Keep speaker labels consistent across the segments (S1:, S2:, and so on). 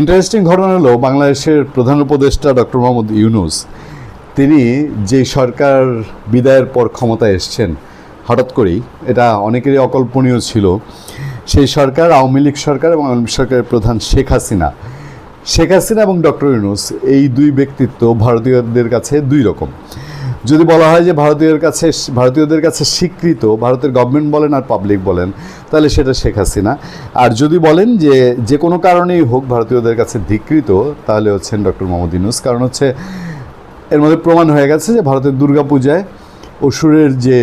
S1: Interesting ঘটনা হলো, বাংলাদেশের প্রধান উপদেষ্টা ডক্টর মোহাম্মদ ইউনুস, তিনি যে সরকার বিদায়ের পর ক্ষমতায় এসছেন, হঠাৎ করেই, এটা অনেকেরই অকল্পনীয় ছিল, সেই সরকার আওয়ামী লীগ সরকার এবং আওয়ামী সরকারের প্রধান শেখ হাসিনা। শেখ হাসিনা এবং ডক্টর ইউনুস, এই দুই ব্যক্তিত্ব ভারতীয়দের কাছে দুই রকম। যদি বলা হয় যে ভারতীয়দের কাছে ভারতীয়দের কাছে স্বীকৃত, ভারতের গভর্নমেন্ট বলেন আর পাবলিক বলেন, তাহলে সেটা শেখ হাসিনা। আর যদি বলেন যে যে কোনো কারণেই হোক ভারতীয়দের কাছে ধিকৃত তাহলে হচ্ছেন ডক্টর মোহাম্মদ ইউনুস। কারণ হচ্ছে এর মধ্যে প্রমাণ হয়ে গেছে যে ভারতের দুর্গাপূজায় অসুরের যে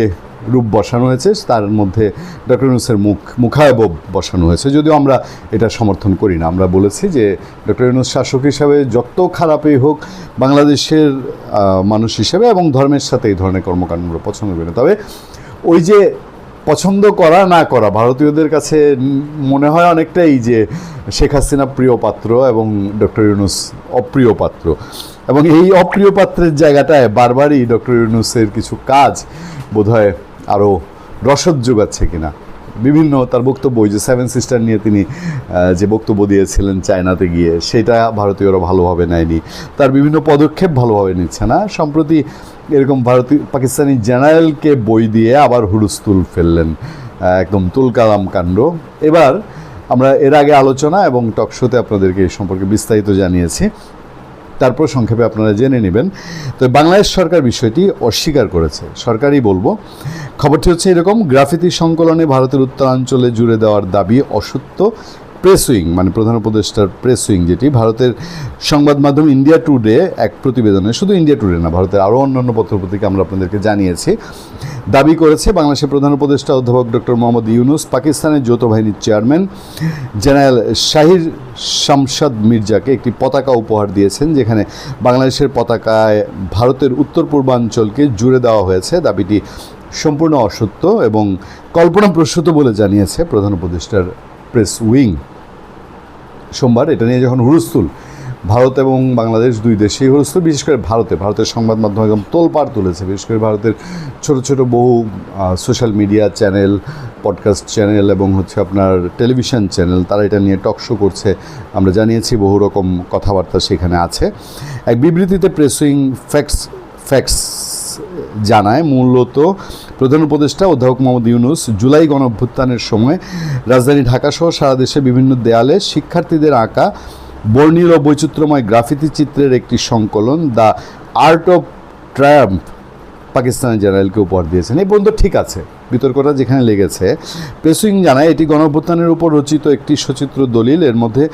S1: রূপ বসানো হয়েছে, তার মধ্যে ডক্টর ইউনুসের মুখ মুখায়ব বসানো হয়েছে। যদিও আমরা এটা সমর্থন করি না, আমরা বলেছি যে ডক্টর ইউনুস শাসক হিসাবে যত খারাপই হোক, বাংলাদেশের মানুষ হিসেবে এবং ধর্মের সাথে এই ধরনের কর্মকাণ্ড পছন্দ করি না। তবে ওই যে পছন্দ করা, না করা, ভারতীয়দের কাছে মনে হয় অনেকটাই যে শেখ হাসিনা প্রিয় পাত্র এবং ডক্টর ইউনুস অপ্রিয় পাত্র। এবং এই অপ্রিয় পাত্রের জায়গাটায় বারবারই ডক্টর ইউনুসের কিছু কাজ বোধহয় আরও রসদ যোগাচ্ছে কিনা। বিভিন্ন তার বক্তব্য, ওই যে সেভেন সিস্টার নিয়ে তিনি যে বক্তব্য দিয়েছিলেন চায়নাতে গিয়ে, সেটা ভারতীয়রা ভালোভাবে নেয়নি। তার বিভিন্ন পদক্ষেপ ভালোভাবে নিচ্ছে না। সম্প্রতি এরকম ভারতীয়, পাকিস্তানি জেনারেলকে বই দিয়ে আবার হুলুস্তুল ফেললেন একদম তুলকালাম কাণ্ড। এবার আমরা এর আগে আলোচনা এবং টকশোতে আপনাদেরকে এই সম্পর্কে বিস্তারিত জানিয়েছি। তারপর সংক্ষেপে আপনারা জেনে নেবেন। তো বাংলাদেশ সরকার বিষয়টি অস্বীকার করেছে। সরকারই বলব, খবরটি হচ্ছে এরকম, গ্রাফিতি সংকলনে ভারতের উত্তরাঞ্চলে জুড়ে দেওয়ার দাবি অসত্য। প্রেস উইং মানে প্রধান উপদেষ্টার প্রেস উইং যেটি, ভারতের সংবাদ মাধ্যম ইন্ডিয়া টুডে এক প্রতিবেদনে, শুধু ইন্ডিয়া টুডে না, ভারতের আরও অন্যান্য পত্রপত্রিকা আমরা আপনাদেরকে জানিয়েছি, দাবি করেছে বাংলাদেশের প্রধান উপদেষ্টা অধ্যাপক ডক্টর মোহাম্মদ ইউনুস, পাকিস্তানের যৌথ বাহিনীর চেয়ারম্যান জেনারেল শাহির শামশাদ মির্জাকে একটি পতাকা উপহার দিয়েছেন, যেখানে বাংলাদেশের পতাকায় ভারতের উত্তর পূর্বাঞ্চলকে জুড়ে দেওয়া হয়েছে। দাবিটি সম্পূর্ণ অসত্য এবং কল্পনাপ্রসূত বলে জানিয়েছে প্রধান উপদেষ্টার প্রেস উইং সোমবার এটা নিয়ে যখন হুলস্থুল ভারত এবং বাংলাদেশ দুই দেশেই হুলস্থুল বিশেষ করে ভারতে। ভারতের সংবাদ মাধ্যম একদম তোলপাড় তুলেছে। বিশেষ করে ভারতের ছোট ছোট বহু social media channel podcast channel এবং হচ্ছে আপনার টেলিভিশন চ্যানেল তারা এটা নিয়ে টক শো করছে। আমরা জানিয়েছি বহু রকম কথাবার্তা সেখানে আছে। এক বিবৃতিতে প্রেসিং ফ্যাক্স ফ্যাক্স জানায় মূলত প্রধান উপদেষ্টা অধ্যাপক মোহাম্মদ ইউনুস জুলাই গণঅভ্যুত্থানের সময় রাজধানী ঢাকাসহ সারা দেশে বিভিন্ন দেয়ালে শিক্ষার্থীদের আঁকা বর্ণিল বৈচিত্র্যময় গ্রাফিতি চিত্রের একটি সংকলন দ্য আর্ট অফ ট্রায়াম্প পাকিস্তানের জেনারেলকে উপহার দিয়েছেন। এই পর্যন্ত ঠিক আছে, বিতর্কটা যেখানে লেগেছে। প্রেসুইং জানায়, এটি গণঅভ্যুত্থানের উপর রচিত একটি সচিত্র দলিল। এর মধ্যে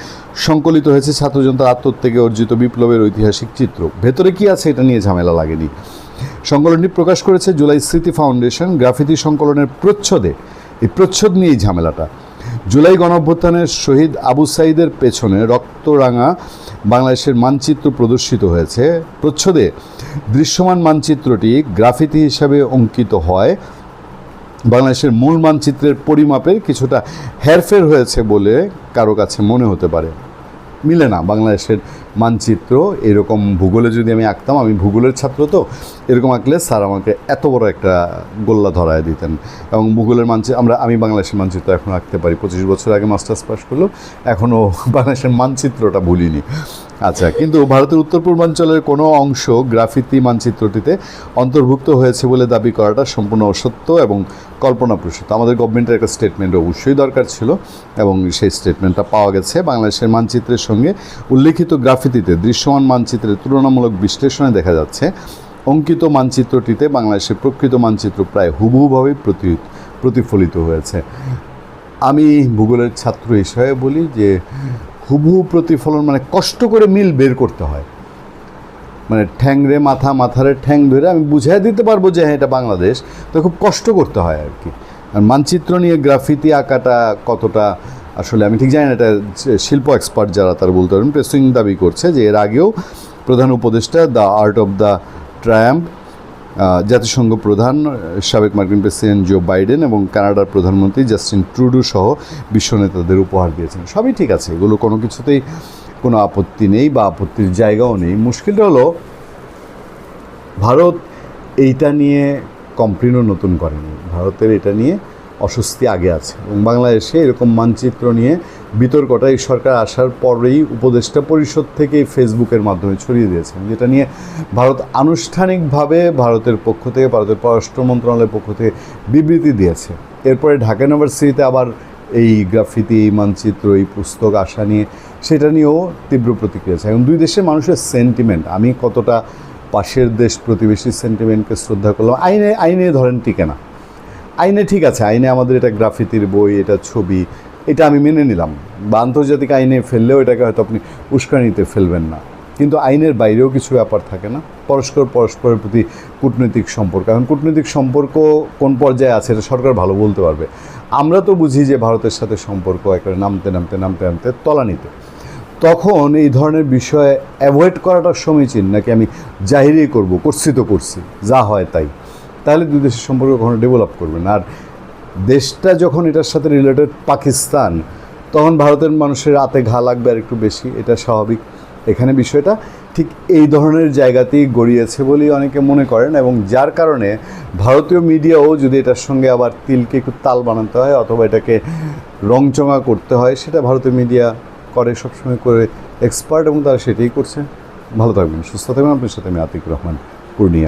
S1: সংকলিত হয়েছে ছাত্রজনতার আত্মত্যাগে অর্জিত বিপ্লবের ঐতিহাসিক চিত্র। ভেতরে কি আছে এটা নিয়ে ঝামেলা লাগেনি। সংকলনটি প্রকাশ করেছে জুলাই স্মৃতি ফাউন্ডেশন গ্রাফিতি সংকলনের প্রচ্ছদে। এই প্রচ্ছদ নিয়েই ঝামেলাটা। জুলাই গণঅভ্যুত্থানের শহীদ আবু সাইদের পেছনে রক্তরাঙা বাংলাদেশের মানচিত্র প্রদর্শিত হয়েছে। প্রচ্ছদে দৃশ্যমান মানচিত্রটি গ্রাফিতি হিসাবে অঙ্কিত হয়। বাংলাদেশের মূল মানচিত্রের পরিমাপের কিছুটা হেরফের হয়েছে বলে কারও কাছে মনে হতে পারে। মিলে না। বাংলাদেশের মানচিত্র এরকম ভূগোলে যদি আমি আঁকতাম, আমি ভূগোলের ছাত্র তো, এরকম আঁকলে স্যার আমাকে এত বড় একটা গোল্লা ধরায় দিতেন। এবং ভূগোলের মানচিত্র আমরা, আমি বাংলাদেশের মানচিত্র এখন আঁকতে পারি। পঁচিশ বছর আগে মাস্টার্স পাস করলেও এখনও বাংলাদেশের মানচিত্রটা ভুলিনি। আচ্ছা কিন্তু ভারতের উত্তর পূর্বাঞ্চলের কোনো অংশ গ্রাফিতি মানচিত্রটিতে অন্তর্ভুক্ত হয়েছে বলে দাবি করাটা সম্পূর্ণ অসত্য এবং কল্পনাপ্রসূত। আমাদের গভর্নমেন্টের একটা স্টেটমেন্ট অবশ্যই দরকার ছিল এবং সেই স্টেটমেন্টটা পাওয়া গেছে। বাংলাদেশের মানচিত্রের সঙ্গে উল্লেখিত গ্রাফিতিতে দৃশ্যমান মানচিত্রের তুলনামূলক বিশ্লেষণে দেখা যাচ্ছে, অঙ্কিত মানচিত্রটিতে বাংলাদেশের প্রকৃত মানচিত্র প্রায় হুবহুভাবে প্রতি, প্রতিফলিত হয়েছে। আমি ভূগোলের ছাত্র হিসেবে বলি যে হুবহু প্রতিফলন মানে কষ্ট করে মিল বের করতে হয়। মানে ঠ্যাংরে মাথা মাথারে ঠ্যাং ধরে আমি বুঝাই দিতে পারব যে হ্যাঁ এটা বাংলাদেশ। তো খুব কষ্ট করতে হয় আর কি। আর মানচিত্র নিয়ে গ্রাফিতি আঁকাটা কতটা, আসলে আমি ঠিক জানি না, এটা শিল্প এক্সপার্ট যারা তারা বলতে পারেন, প্রেসিং দাবি করছে যে, এর আগেও প্রধান উপদেষ্টা the art of the triumph জাতিসংঘ প্রধান সাবেক মার্কিন প্রেসিডেন্ট জো বাইডেন এবং কানাডার প্রধানমন্ত্রী জাস্টিন ট্রুডু সহ বিশ্ব নেতাদের উপহার দিয়েছেন। সবই ঠিক আছে, এগুলো কোনো কিছুতেই কোনো আপত্তি নেই বা আপত্তির জায়গাও নেই। মুশকিলটা হলো, ভারত এইটা নিয়ে কমপ্লেনও নতুন করেনি। ভারতের এটা নিয়ে অস্বস্তি আগে আছে। এবং বাংলাদেশে এরকম মানচিত্র নিয়ে বিতর্কটা এই সরকার আসার পরেই উপদেষ্টা পরিষদ থেকে ফেসবুকের মাধ্যমে ছড়িয়ে দিয়েছেন। যেটা নিয়ে ভারত আনুষ্ঠানিকভাবে ভারতের পক্ষ থেকে, ভারতের পররাষ্ট্র মন্ত্রণালয়ের পক্ষ থেকে বিবৃতি দিয়েছে। এরপরে ঢাকা ইউনিভার্সিটিতে আবার এই গ্রাফিতি মানচিত্র, এই পুস্তক আসা নিয়ে সেটা নিয়েও তীব্র প্রতিক্রিয়া আছে। এবং দুই দেশের মানুষের সেন্টিমেন্ট আমি কতটা পাশের দেশ প্রতিবেশী সেন্টিমেন্টকে শ্রদ্ধা করলাম, আইনে আইনে ধরেন টিকে না। আইনে ঠিক আছে, আইনে আমাদের এটা গ্রাফিতির বই, এটা ছবি, এটা আমি মেনে নিলাম। বা আন্তর্জাতিক আইনে ফেললেও এটাকে হয়তো আপনি উস্কানিতে ফেলবেন না। কিন্তু আইনের বাইরেও কিছু ব্যাপার থাকে না, পরস্পর পরস্পরের প্রতি কূটনৈতিক সম্পর্ক। এখন কূটনৈতিক সম্পর্ক কোন পর্যায়ে আছে, এটা সরকার ভালো বলতে পারবে। আমরা তো বুঝি যে ভারতের সাথে সম্পর্ক একেবারে নামতে নামতে নামতে নামতে তলানিতে। তখন এই ধরনের বিষয়ে অ্যাভয়েড করাটা সমীচীন, নাকি আমি জাহিরি করব, করছি তো করছি, যা হয় তাই। তাহলে দুই দেশের সম্পর্ক কখনো ডেভেলপ করবে না। আর দেশটা যখন এটার সাথে রিলেটেড পাকিস্তান, তখন ভারতের মানুষের রাতে ঘা লাগবে আর একটু বেশি, এটা স্বাভাবিক। এখানে বিষয়টা ঠিক এই ধরনের জায়গাতেই গড়িয়েছে বলেই অনেকে মনে করেন এবং যার কারণে ভারতীয় মিডিয়াও যদি এটার সঙ্গে আবার তিলকে একটু তাল বানাতে হয় অথবা এটাকে রংচঙা করতে হয়, সেটা ভারতীয় মিডিয়া করে, সবসময় করে এক্সপার্ট এবং তারা সেটাই করছে। ভালো থাকবেন, সুস্থ থাকবেন। আপনার সাথে আমি আতিক রহমান, পূর্ণিয়া।